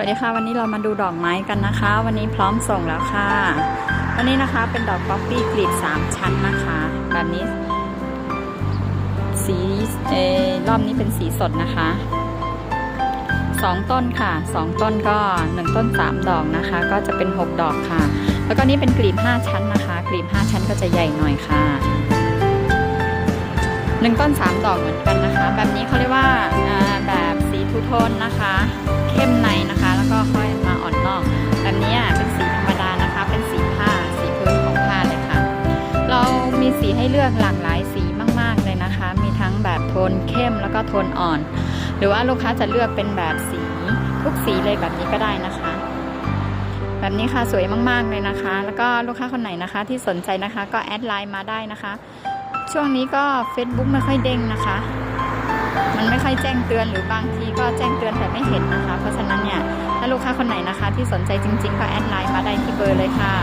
วัสดีค่ะวันนี้เรามาดูดอกไม้กันนะคะ วันนี้พร้อมส่งแล้วค่ะ วันนี้นะคะเป็นดอกป๊อปปี้กลีบ3 ชั้นนะคะแบบนี้ สีเอรอบนี้เป็นสีสดนะคะสองต้นค่ะสองต้นก็หนึ่งต้นสามดอกนะคะ ก็จะเป็นหกดอกค่ะ แล้วก็นี่เป็นกลีบห้าชั้นนะคะ กลีบห้าชั้นก็จะใหญ่หน่อยค่ะหนึ่งต้นสามดอกเหมือนกันนะคะ แบบนี้เขาเรียกว่าอ่าแบบสีทูโทนนะคะ เข้มในนะคะ เลือกหลากหลายสีมาก ๆ เลยนะคะ มีทั้งแบบโทนเข้มแล้วก็โทนอ่อน หรือว่าลูกค้าจะเลือกเป็นแบบสีทุกสีเลยแบบนี้ก็ได้นะคะ แบบนี้ค่ะสวยมาก ๆ เลยนะคะ แล้วก็ลูกค้าคนไหนนะคะที่สนใจนะคะก็แอดไลน์มาได้นะคะ ช่วงนี้ก็ Facebook ไม่ค่อยเด้งนะคะ มันไม่ค่อยแจ้งเตือนหรือบางทีก็แจ้งเตือนแต่ไม่เห็นนะคะ เพราะฉะนั้นเนี่ยถ้าลูกค้าคนไหนนะคะ ที่สนใจจริง ๆ ก็แอดไลน์มาได้ที่เบอร์เลยค่ะ